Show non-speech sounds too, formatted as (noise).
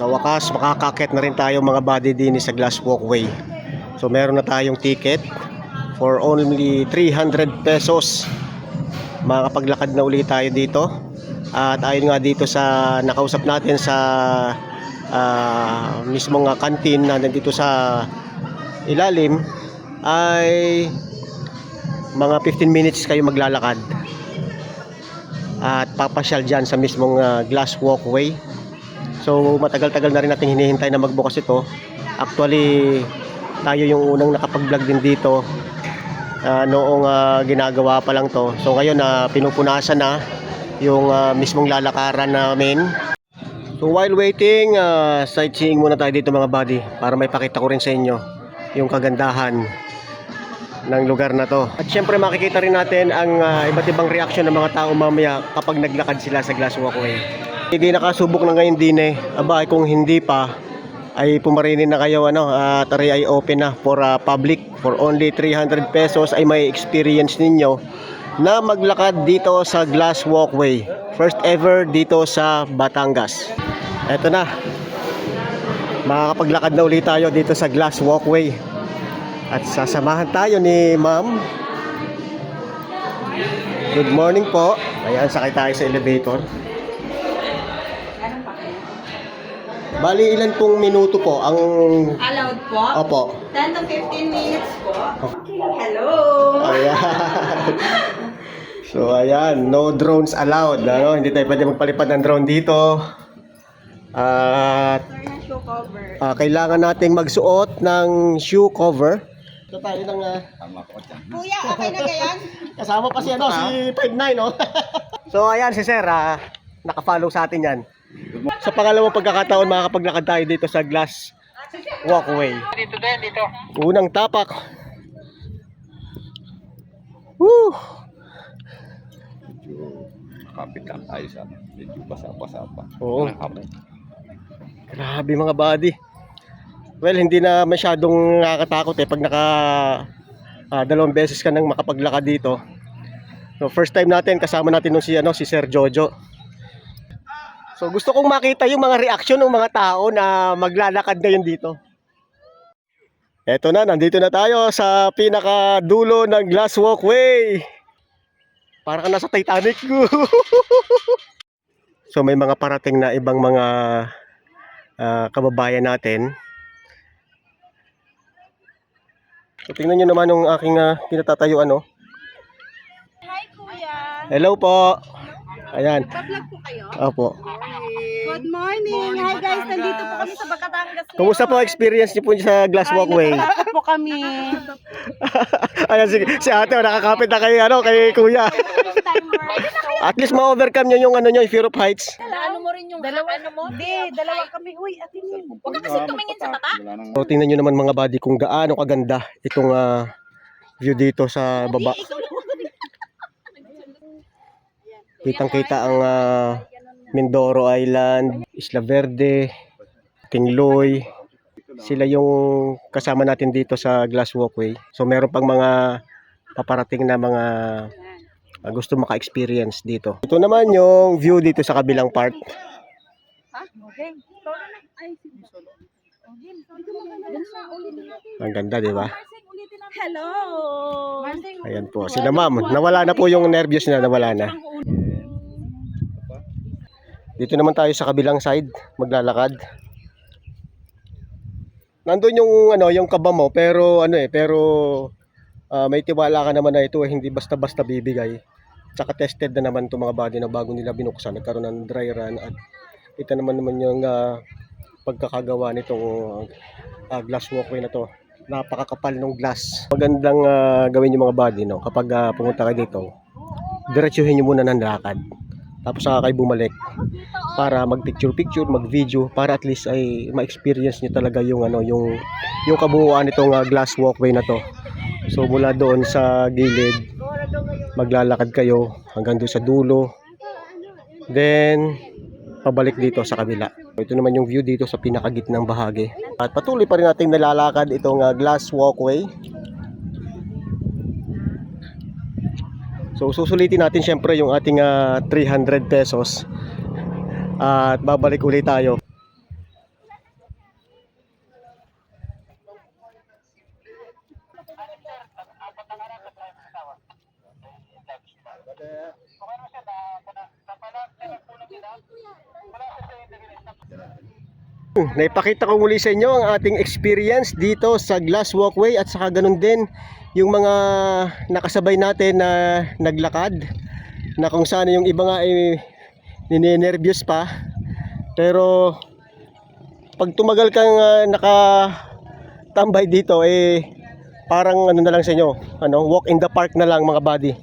Sa wakas, makakakit na rin tayo mga body din sa glass walkway. So meron na tayong ticket for only 300 pesos. Makakapaglakad na uli tayo dito. At ayon nga dito sa nakausap natin sa ah, mismong ah, kantin na nandito sa ilalim ay mga 15 minutes kayo maglalakad at papasyal dyan sa mismong ah, glass walkway so matagal-tagal na rin natin hinihintay na magbukas ito actually tayo yung unang nakapag-vlog din dito ah, noong ah, ginagawa pa lang to so ngayon na pinupunasan na yung ah, mismong lalakaran namin so while waiting ah, sightseeing muna tayo dito mga buddy para may pakita ko rin sa inyo yung kagandahan ng lugar na to. At syempre makikita rin natin ang ah, iba't ibang reaksyon ng mga tao mamaya kapag naglakad sila sa glass walkway. Hindi nakasubok na ngayon din eh. Aba, kung hindi pa, ay pumarinin na kayo ano, at uh, ay open na for ah, public. For only 300 pesos ay may experience ninyo na maglakad dito sa glass walkway. First ever dito sa Batangas. Eto na. Makakapaglakad na ulit tayo dito sa glass walkway. At sasamahan tayo ni ma'am. Good morning po. Ayan, sakay tayo sa elevator. Bali, ilan pong minuto po ang... Allowed po? Opo. 10 to 15 minutes po. Okay, hello! Ayan. (laughs) So, ayan. No drones allowed. Ano? Hindi tayo pwede magpalipad ng drone dito. At show cover. ah, kailangan nating magsuot ng shoe cover. Ito tayo ng... ah, Kuya, okay na gayon? (laughs) Kasama pa si ano, si 59, no? (laughs) so ayan si Sir, ah, naka-follow sa atin yan. Sa pangalawang pagkakataon makakapaglakad tayo dito sa glass walkway. Dito din, dito. Unang tapak. Woo! Kapit lang tayo sa medyo basa-basa pa. Oo. Grabe mga body. Well, hindi na masyadong nakakatakot eh pag naka ah, dalawang beses ka nang makapaglakad dito. So first time natin kasama natin nung si ano si Sir Jojo. So gusto kong makita yung mga reaksyon ng mga tao na maglalakad ngayon dito. Eto na, nandito na tayo sa pinaka dulo ng glass walkway. Para ka nasa Titanic. (laughs) so may mga parating na ibang mga ah, kababayan natin. So tingnan nyo naman yung aking uh, pinatatayuan, no? Hi, Kuya! Hello po! Ayan. Pa-vlog po kayo? Opo. Good morning! Hi guys, nandito po kami sa Batangas. Kumusta po ang experience niyo po sa glass walkway? Natatakot po kami. (laughs) Ayan si, si ate, oh, nakakapit na kay, ano, kay kuya. At least ma-overcome niyo yung ano niyo, yung fear of heights. Ano mo rin yung dalawa ano mo? Hindi, dalawa kami. Uy, atin yun. Huwag ka kasi tumingin sa nang So tingnan nyo naman mga buddy kung gaano kaganda itong ah, view dito sa baba. Kitang kita ang ah, Mindoro Island, Isla Verde, Tingloy. Sila yung kasama natin dito sa Glass Walkway. So meron pang mga paparating na mga ah, gusto maka-experience dito. Ito naman yung view dito sa kabilang part. Ang ganda, di ba? Hello! Ayan po, sila ma'am. Nawala na po yung nervyos na nawala na. Dito naman tayo sa kabilang side, maglalakad. Nandun yung ano, yung kaba mo, pero ano eh, pero ah, may tiwala ka naman na ito eh, hindi basta-basta bibigay. Tsaka tested na naman itong mga body na bago nila binuksan, nagkaroon ng dry run at ito naman naman yung ah, pagkakagawa nitong ah, glass walkway na to. Napakakapal ng glass. Magandang ah, gawin yung mga body no kapag ah, pumunta kayo dito. Diretsuhin niyo muna ng lakad. Tapos saka kayo bumalik para mag-picture picture, mag-video para at least ay ma-experience niyo talaga yung ano, yung yung kabuuan nitong ah, glass walkway na to. So mula doon sa gilid maglalakad kayo hanggang doon sa dulo. Then pabalik dito sa kabila. Ito naman yung view dito sa pinakagitnang bahagi. At patuloy pa rin nating nalalakad itong ah, glass walkway. So susulitin natin syempre yung ating ah, uh, 300 pesos uh, at babalik ulit tayo. Okay. Naipakita ko muli sa inyo ang ating experience dito sa glass walkway at saka ganun din yung mga nakasabay natin na naglakad na kung saan yung iba nga ay ninenervyos pa. Pero pag tumagal kang uh, nakatambay dito eh parang ano na lang sa inyo ano walk in the park na lang mga buddy